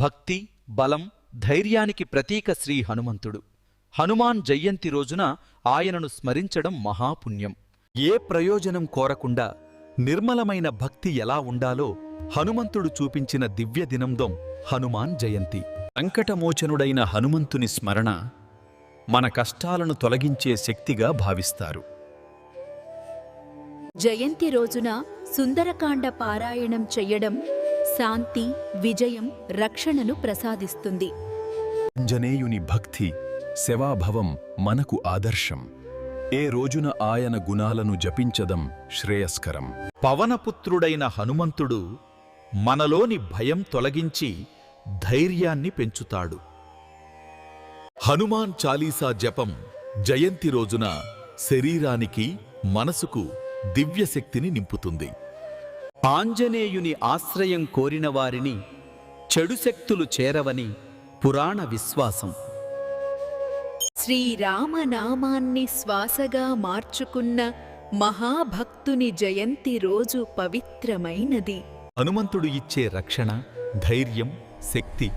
భక్తి బలం ధైర్యానికి ప్రతీక శ్రీ హనుమంతుడు. హనుమాన్ జయంతి రోజున ఆయనను స్మరించడం మహాపుణ్యం. ఏ ప్రయోజనం కోరకుండా నిర్మలమైన భక్తి ఎలా ఉండాలో హనుమంతుడు చూపించిన దివ్య దినందం హనుమాన్ జయంతి. సంకటమోచనుడైన హనుమంతుని స్మరణ మన కష్టాలను తొలగించే శక్తిగా భావిస్తారు. జయంతి రోజున సుందరకాండ పారాయణం చెయ్యడం శాంతి విజయం రక్షణను ప్రసాదిస్తుంది. అంజనేయుని భక్తి శవాభవం మనకు ఆదర్శం. ఏ రోజున ఆయన గుణాలను జపించదం శ్రేయస్కరం. పవనపుత్రుడైన హనుమంతుడు మనలోని భయం తొలగించి ధైర్యాన్ని పెంచుతాడు. హనుమాన్ చాలీసా జపం జయంతి రోజున శరీరానికి మనసుకు దివ్యశక్తిని నింపుతుంది. ఆంజనేయుని ఆశ్రయం కోరిన వారిని చెడు శక్తులు చేరవని పురాణ విశ్వాసం. శ్రీరామనామాన్ని శ్వాసగా మార్చుకున్న మహాభక్తుని జయంతి రోజు పవిత్రమైనది. హనుమంతుడు ఇచ్చే రక్షణ ధైర్యం శక్తి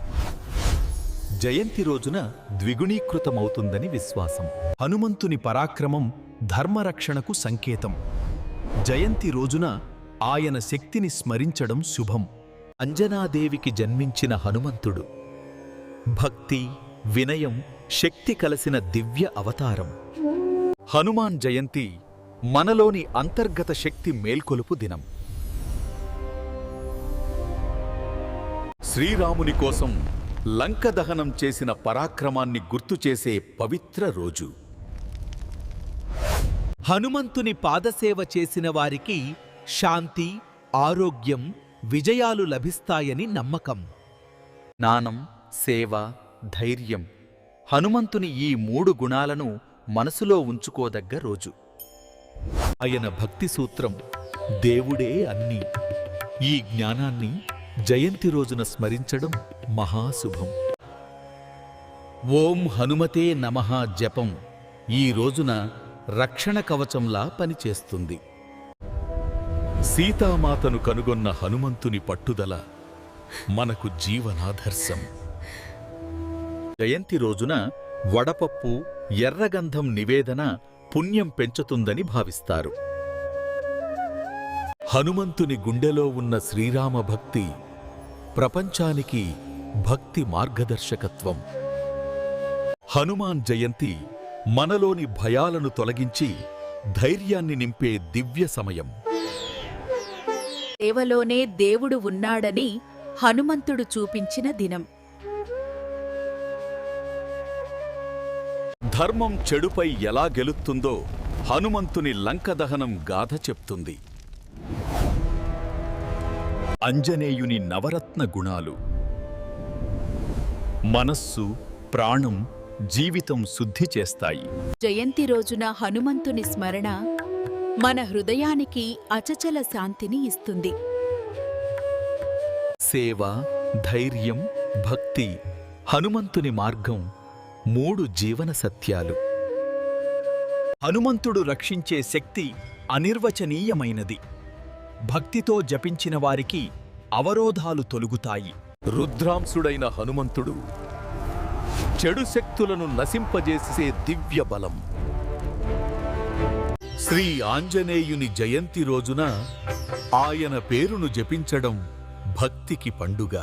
జయంతి రోజున ద్విగుణీకృతమవుతుందని విశ్వాసం. హనుమంతుని పరాక్రమం ధర్మరక్షణకు సంకేతం. జయంతి రోజున ఆయన శక్తిని స్మరించడం శుభం. అంజనాదేవికి జన్మించిన హనుమంతుడు. భక్తి వినయం శక్తి కలసిన దివ్య అవతారం. హనుమాన్ జయంతి మనలోని అంతర్గత శక్తి మేల్కొలుపు దినం. శ్రీరాముని కోసం లంక దహనం చేసిన పరాక్రమాన్ని గుర్తు చేసే పవిత్ర రోజు. హనుమంతుని పాదసేవ చేసిన వారికి శాంతి ఆరోగ్యం విజయాలు లభిస్తాయని నమ్మకం. జ్ఞానం సేవ ధైర్యం హనుమంతుని ఈ మూడు గుణాలను మనసులో ఉంచుకోదగ్గ రోజు. ఆయన భక్తి సూత్రం దేవుడే అన్ని. ఈ జ్ఞానాన్ని జయంతి రోజున స్మరించడం మహాశుభం. ఓం హనుమతే నమః జపం ఈ రోజున రక్షణ కవచంలా పనిచేస్తుంది. సీతామాతను కనుగొన్న హనుమంతుని పట్టుదల మనకు జీవనాదర్శం. జయంతి రోజున వడపప్పు ఎర్రగంధం నివేదన పుణ్యం పెంచుతుందని భావిస్తారు. హనుమంతుని గుండెలో ఉన్న శ్రీరామ భక్తి ప్రపంచానికి భక్తి మార్గదర్శకత్వం. హనుమాన్ జయంతి మనలోని భయాలను తొలగించి ధైర్యాన్ని నింపే దివ్య సమయం. సేవలోనే దేవుడు ఉన్నాడని హనుమంతుడు చూపించిన దినం. ధర్మం చెడుపై ఎలా గెలుస్తుందో హనుమంతుని లంకదహనం గాథ చెప్తుంది. అంజనేయుని నవరత్న గుణాలు. మనస్సు ప్రాణం జీవితం శుద్ధి చేస్తాయి. జయంతి రోజున హనుమంతుని స్మరణ మన హృదయానికి అచచల శాంతిని ఇస్తుంది. సేవ ధైర్యం భక్తి హనుమంతుని మార్గం మూడు జీవన సత్యాలు. హనుమంతుడు రక్షించే శక్తి అనిర్వచనీయమైనది. భక్తితో జపించిన వారికి అవరోధాలు తొలుగుతాయి. రుద్రాంశుడైన హనుమంతుడు చెడు శక్తులను నశింపజేసే దివ్య బలం శ్రీ ఆంజనేయుని జయంతి రోజున ఆయన పేరును జపించడం భక్తికి పండుగ.